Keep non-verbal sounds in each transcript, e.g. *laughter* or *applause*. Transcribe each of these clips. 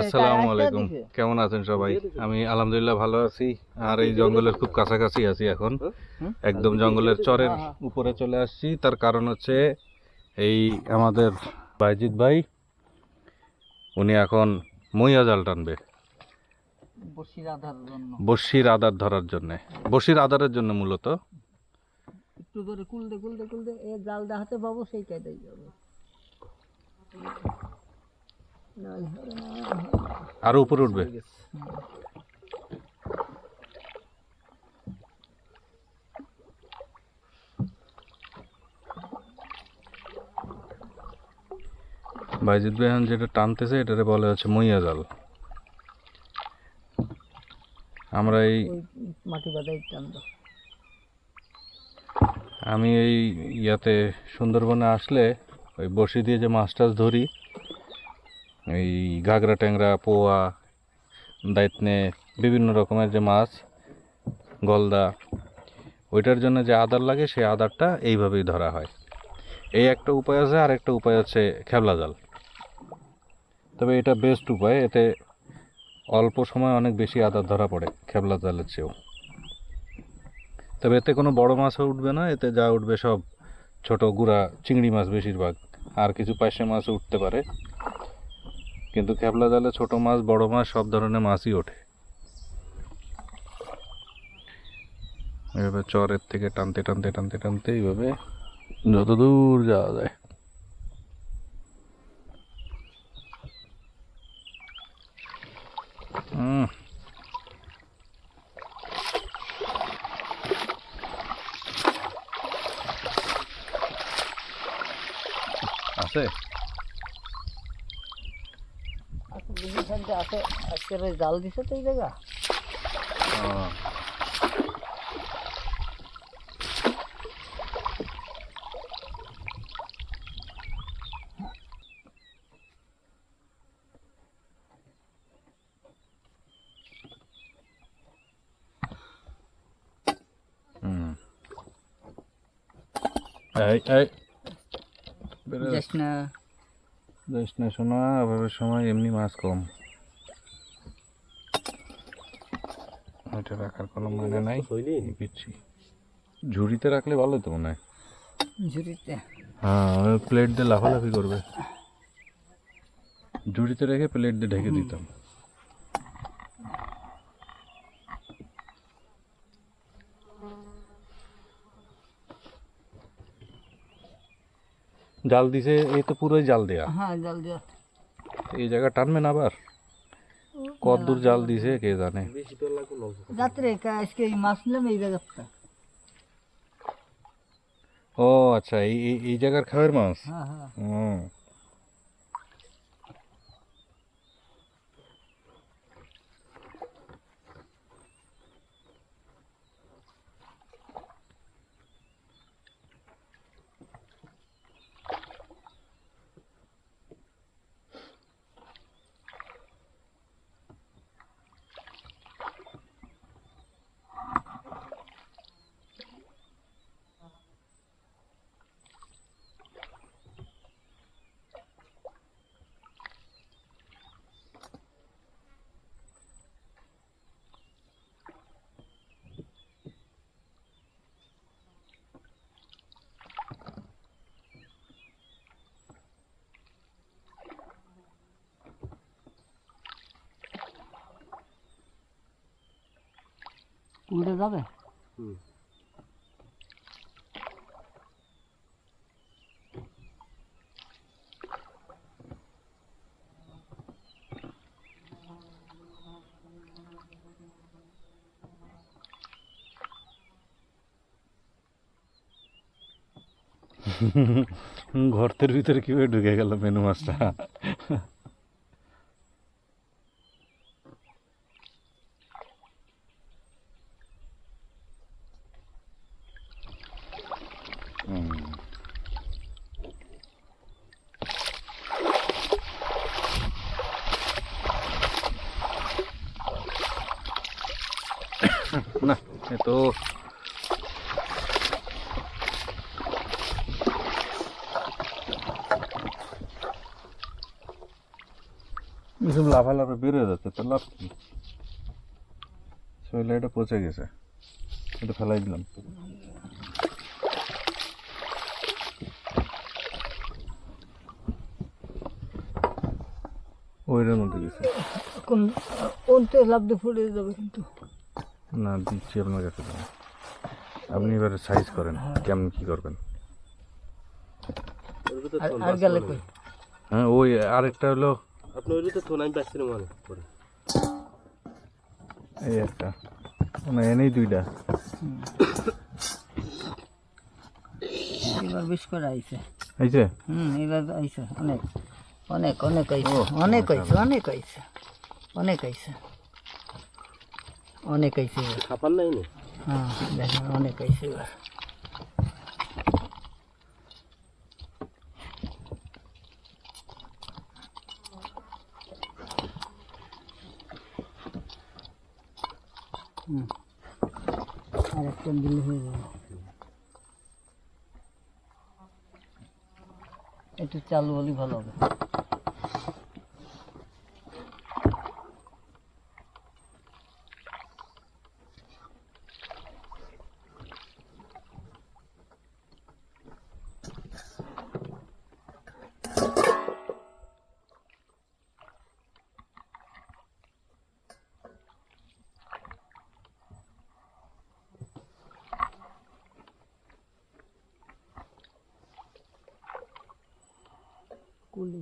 আসসালামু আলাইকুম। কেমন আছেন সবাই? আমি আলহামদুলিল্লাহ ভালো আছি। আর এই জঙ্গলের খুব কাছাকাছি আছি এখন। একদম জঙ্গলের চরের উপরে চলে আসছি। তার কারণ হচ্ছে এই আমাদের বাইজিৎ ভাই উনি এখন মইয়া জাল টানবে। বসির আধার আদার ধরার জন্যে। বসির আদারের জন্য মূলত। একটু ধরে কুলদে কুলদে কুলদে। এ জাল দেখাতে পাবো সেই কায়দাই যাবে। আরও উপরে উঠবে। বাইজিৎ ভাই এখন যেটা টানতেছে এটারে বলে হচ্ছে মইয়া জাল। আমরা এই মাটি বাদাই টানবো। আমি এই ইয়াতে সুন্দরবনে আসলে ওই বড়শি দিয়ে যে মাছ টাছ ধরি এই ঘাগরা ট্যাংরা, পোয়া দায়িত্নে বিভিন্ন রকমের যে মাছ, গলদা, ওইটার জন্য যে আদার লাগে সেই আদারটা এইভাবেই ধরা হয়। এই একটা উপায় আছে, আর একটা উপায় হচ্ছে খেবলা জাল। তবে এটা বেস্ট উপায়, এতে অল্প সময় অনেক বেশি আদার ধরা পড়ে খেবলা জালের চেয়েও। তবে এতে কোনো বড় মাছও উঠবে না, এতে যা উঠবে সব ছোট গুড়া চিংড়ি মাছ বেশিরভাগ। আর কিছু পার্শে মাছও উঠতে পারে। কিন্তু খেপলা জালে ছোট মাছ, বড় মাছ সব ধরনের মাছই ওঠে। এভাবে চরের থেকে টানতে টানতে টানতে টানতে এইভাবে যত দূর যাওয়া যায়। আছে? আচ্ছা দুই আছে আজকের ওই জাল দিছে তো এই জায়গা ও, হুম। এই এই বেরো। যাস না যাস না শোনা অভাবের সময় এমনি মাছ কম ওইটা রাখার কোনো মানে নাই। পিচ্ছি ঝুড়িতে রাখলে ভালো তো মনে হয়। ঝুড়িতে? হ্যাঁ ওই প্লেট দিয়ে লাফালাফি করবে। ঝুড়িতে রেখে প্লেট দিয়ে ঢেকে দিতাম। জাল দিছে এই তো পুরোই জাল দেয়া। হ্যাঁ জাল দিয়া। এই জায়গা টানবে না আবার? কত দূর জাল দিছে কে জানে? রাত্রে আজকে এই মাছ নিলাম এই জায়গাটা। ও আচ্ছা এই- এই জায়গার খাবার মাছ? হ্যাঁ হ্যাঁ। হুম উল্টে যাবে গর্তের ভিতরে কীভাবে ঢুকে গেল মেনু মাছটা হুম। না এ তো সব লাফালাফে বেরোয় যাচ্ছে তো লাভ কি? শৈলা এটা পচে গেছে। এটা ফেলাই দিলাম। ওইটার মধ্যে গেছে। কোন কোনতে লাভ দিয়ে ফুটে যাবে কিন্তু। না দিচ্ছি আপনার কাছে। আপনি এবারে সাইজ করেন কেমন কি করবেন? আর আর গেলে কই? হ্যাঁ ওই আরেকটা হলো আপনি ওই তো থোন আমি পাচ্ছিলাম মনে করে এই একটা। না এনেই দুইটা। এবার বেশ করে আইছে। যে হুম এবার আইছে। অনেক অনেক অনেক আইছে। অনেক আইছে অনেক আইছে। অনেক আইছে। অনেক আইছে খাপার নাই নে? হ্যাঁ দেখেন অনেক আইছে এবার। আর একটা দিলে হয়ে যাবে। এটা চালু হলে ভালো হবে। কুলি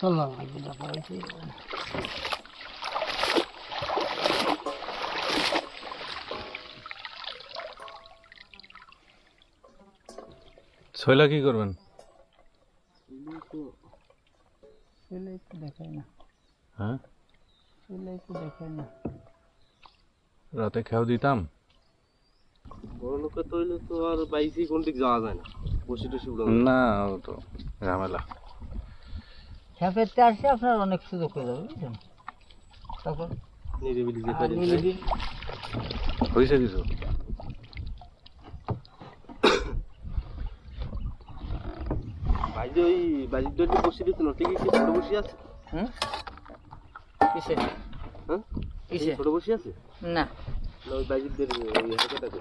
চলো এগুলো পাইছি শৈলা কি করবেন? ছেলে একটু দেখায় না। হ্যাঁ? ছেলে একটু দেখায় না। রাতে খেয়াও দিতাম। বড় লোকের তো হইলে তো আর বাইসি কোন দিক যাওয়া যায় না। বসে টসে না ও তো ঝামেলা। খ্যাপেতে আসছে আপনার অনেক সুযোগ হয়ে যাবে বুঝছেন? তখন হয়েছে কিছু? ওই তো একটু বসে দিত না ঠিক আছে ছোট বসে আছে? হুম? কিসে? হ্যাঁ? কিসে? ছোট বসে আছে? না। ওই বসে বসে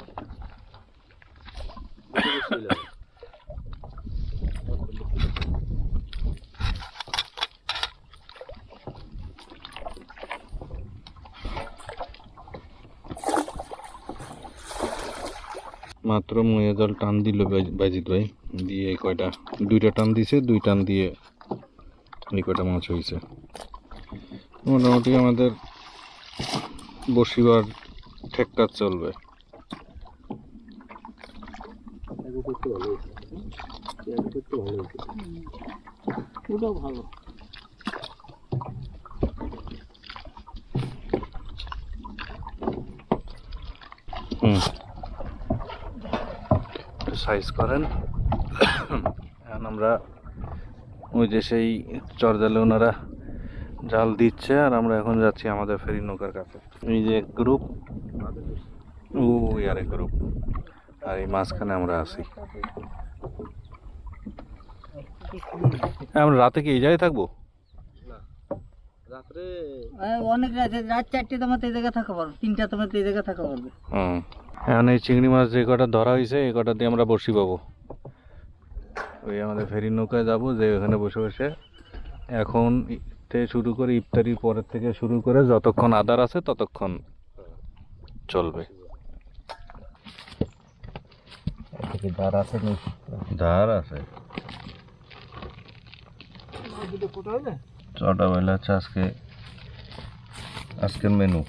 মাত্র মুয়ে জল টান দিল বাজি- বাজিত ভাই। দিয়ে কয়টা? দুইটা টান দিছে, দুই টান দিয়ে এই কয়টা মাছ হয়েছে মোটামুটি আমাদের বসিবার ঠেকটা চলবে। হুম। সাইজ করেন। এখন আমরা ওই যে সেই চরজালে ওনারা জাল দিচ্ছে আর আমরা এখন যাচ্ছি আমাদের ফেরি নৌকার কাছে। এই যে গ্রুপ ওই আর গ্রুপ আর এই মাঝখানে আমরা আছি। আমরা রাতে কি এই জায়গায় থাকব? অনেক রাতে রাত চারটে তোমার এই জায়গায় থাকা পারবে তিনটা তোমার এই জায়গায় থাকা পারবে। হুম। এখন এই চিংড়ি মাছ যে কটা ধরা হয়েছে এই কটা দিয়ে আমরা বসি পাবো ওই আমাদের ফেরি নৌকায় যাব যে ওখানে বসে বসে এখন থেকে শুরু করে ইফতারির পরের থেকে শুরু করে যতক্ষণ আদার আছে ততক্ষণ চলবে। দাঁড় আছে ধার আছে। ছটা বেলা হচ্ছে আজকে আজকের মেনু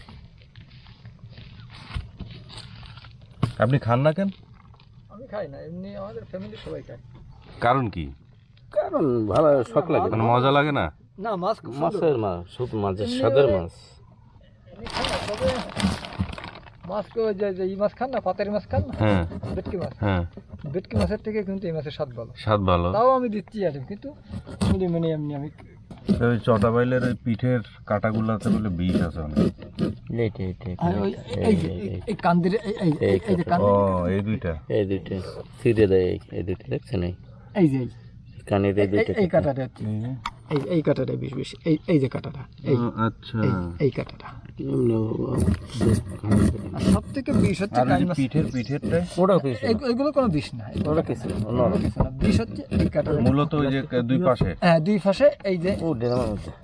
আপনি খান না কেন? আমি খাই না এমনি আমাদের ফ্যামিলি সবাই খায়। কারণ কি? কারণ ভালো শখ লাগে। মানে মজা লাগে না? না মাছ মাছের মাছ শুধু মাছের স্বাদের মাছ। মাছ যে যে ই মাছ খান না পাতারি মাছ খান না? হ্যাঁ। ভেটকি মাছ। হ্যাঁ। ভেটকি মাছের থেকে কিন্তু এই মাছের স্বাদ ভালো। স্বাদ ভালো। তাও আমি দিচ্ছি আর কিন্তু মিলি মিনি এমনি আমি ওই চটা বাইলের ওই পিঠের কাটাগুলোতে বলে বিষ আছে অনেক। ও এই দুইটা? এই দুইটা। ছিঁড়ে দেয় এই- দুইটা দেখছেন? এই এই যে। কানের এই দুইটা। এই কাটাটা এই এই কাটাটা বেশ বেশ। এই এই যে কাটাটা এই আচ্ছা। এই কাটাটা। সব থেকে বিষ হচ্ছে আর ওই কান যে মাছ পিঠের পিঠেরটা ওটা পিস এগুলো কোনো বিষ না ওটা কিছু না বিষ হচ্ছে এই কাটাটা। মূলত ওই যে দুই পাশে? হ্যাঁ দুই পাশে এই যে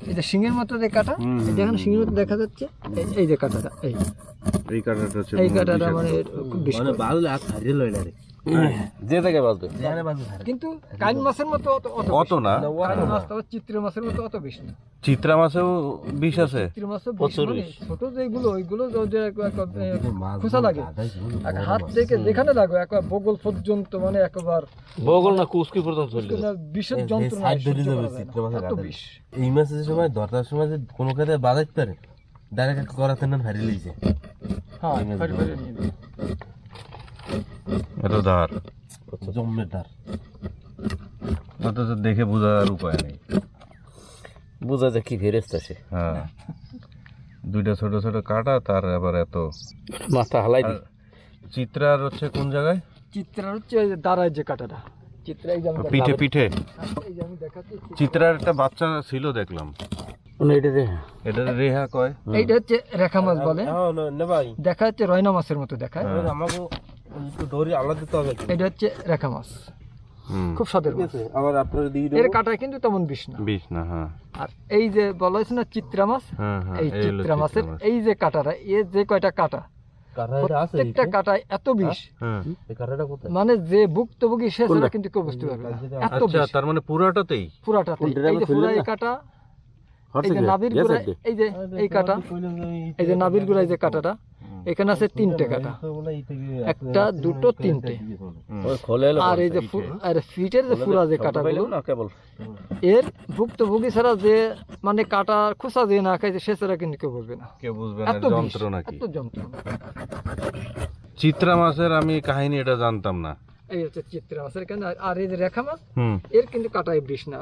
এই যে শিঙের মতো যে কাটা এই যেখানে শিঙের মতো দেখা যাচ্ছে এই- এই যে কাটাটা এই। এই কাটাটা হচ্ছে এই কাটাটা মানে খুব বিষ হারিয়ে রে যে জায়গায় বাজবে কিন্তু কান মাছের মতো অত না। চিত্র মাছের মতো অত বিষ না। চিত্রা মাছেও বিষ আছে। মানে। ছোট যেগুলো ওইগুলো খোসা লাগে। হাত থেকে যেখানে লাগবে একবার বগল পর্যন্ত মানে একবার বগল না কুস্কি পর্যন্ত বিষের। এত বিষ। এই মাসের সময় দরকার সময় যে কোনো কাজে বাজাইতে পারে ডাইরেক্ট করাতে না হারিয়ে লইছে। হ্যাঁ ধার জম্মের ধার অথচ দেখে বোঝার উপায় নেই। বোঝা যায় কি ফেরেস্ত হ্যাঁ। দুইটা ছোট ছোট কাটা তার আবার এত মাথা হালাই চিত্রার হচ্ছে কোন জায়গায়? চিত্রার হচ্ছে দাঁড়ায় যে কাটাটা। পিঠে পিঠে। এই যে আমি দেখাচ্ছি চিত্রার একটা বাচ্চা ছিল দেখলাম। এটা রে এটা রেহা কয়? এইটা হচ্ছে রেখা মাছ বলে। হ্যাঁ নে ভাই। দেখা যাচ্ছে রয়না মাছের মতো দেখায়। একটু দড়ি আলাদা দিতে হবে এটা হচ্ছে রেখা মাছ। খুব স্বাদের মাছ। আবার আপনার দিয়ে এর কাটায় কিন্তু তেমন বিষ না। বিষ না হ্যাঁ। আর এই যে বলা হয়েছে না চিত্রা মাছ হ্যাঁ হ্যাঁ এই এই চিত্রা মাছের এই যে কাটাটা এ যে কয়টা কাটা প্রত্যেকটা কাটায় এত বিষ। হ্যাঁ। এই কাঁটাটা কোথায়? মানে যে ভুক্তভোগী সে কিন্তু কেউ বুঝতে পারবে না। এত আচ্ছা বিষ। তার মানে পুরাটাতেই? পুরাটাতে এই যে পুরা এই কাটা এই যে নাভির এই যে এই কাটা এই যে নাভির গোড়ায় যে কাটাটা এখানে আছে তিনটে কাটা। একটা দুটো তিনটে। ওই খোলে এলো আর এই যে আর ফিটের যে ফুরা যে কাটাগুলো না কেবল? এর ভুক্তভোগী ছাড়া যে মানে কাটা খোসা দিয়ে না খাইছে সে ছাড়া কিন্তু কেউ বলবে না। কেউ বুঝবে না যন্ত্রণা কি এত যন্ত্রণা চিত্রা মাছের আমি কাহিনী এটা জানতাম না। এই হচ্ছে চিত্রা মাছের কেন আর এই যে রেখা মাছ এর কিন্তু কাটায় বিষ না।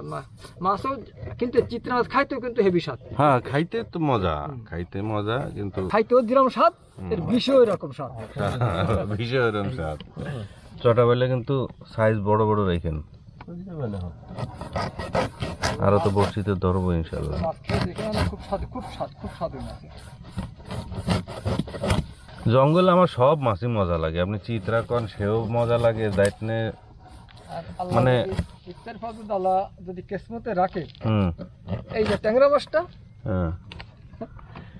মাছও কিন্তু চিত্রা মাছ খাইতেও কিন্তু হেভি স্বাদ। হ্যাঁ খাইতে তো মজা খাইতে মজা কিন্তু খাইতেও যেরকম স্বাদ এর বিষও এরকম স্বাদ। *laughs* ভীষণ এরকম স্বাদ। চটা বেলে কিন্তু সাইজ বড় বড় রেখেন। আরও তো বড়শিতে ধরবো ইনশাল্লাহ খুব স্বাদ খুব স্বাদ খুব স্বাদ। জঙ্গলে আমার সব মাছই মজা লাগে। আপনি চিত্রা কন সেও মজা লাগে দায়িত্বে মানে- ইফতার ফাজুদ আল্লাহ যদি কেসমতে রাখে হুম। এই যে ট্যাংরা মাছটা হ্যাঁ।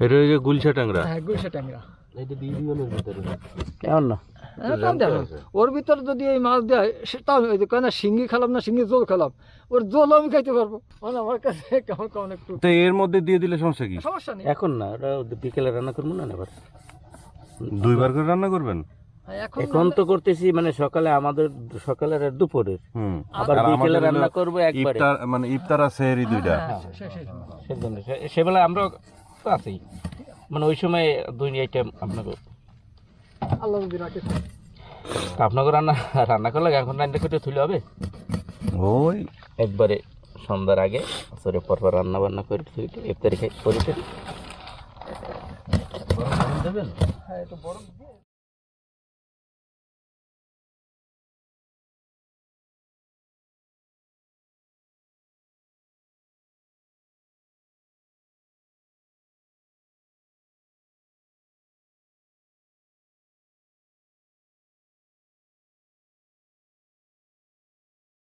এটা ওই যে গুলছা ট্যাংরা। হ্যাঁ গুলশা ট্যাংরা। এটা দিয়ে দিবেন এর ভিতরে। কেমন না? হ্যাঁ। ওর ভিতর যদি এই মাছ দেয় সেটাও ওই যে কয় না শিঙ্গি খেলাম না শিঙ্গি জল খেলাম ওর জল আমি খাইতে পারব। মানে আমার কাছে কেমন কেমন একটু তো এর মধ্যে দিয়ে দিলে সমস্যা কি? সমস্যা নেই। এখন না ওটা বিকেলে রান্না করব না এবার? দুইবার করে রান্না করবেন? হ্যাঁ, এখন তো করতেছি মানে সকালে আমাদের সকালের আর দুপুরের। হুম। আবার বিকেলে রান্না করব একবারে। ইফতার মানে ইফতার আর সেহরি দুইটা। হ্যাঁ, সেই সময়। সেজন্য সেবেলা আমরা তো আছি। মানে ওই সময় দুই আইটেম আপনাকে আল্লাহ রাখে। আপনাকে রান্না রান্না করলে এখন রান্না করে তুলে হবে? ওই। একবারে সন্ধ্যার আগে সরে পরপর রান্না বান্না করে ইফতারি খাই করে হ্যাঁ একটু বরফ দিয়ে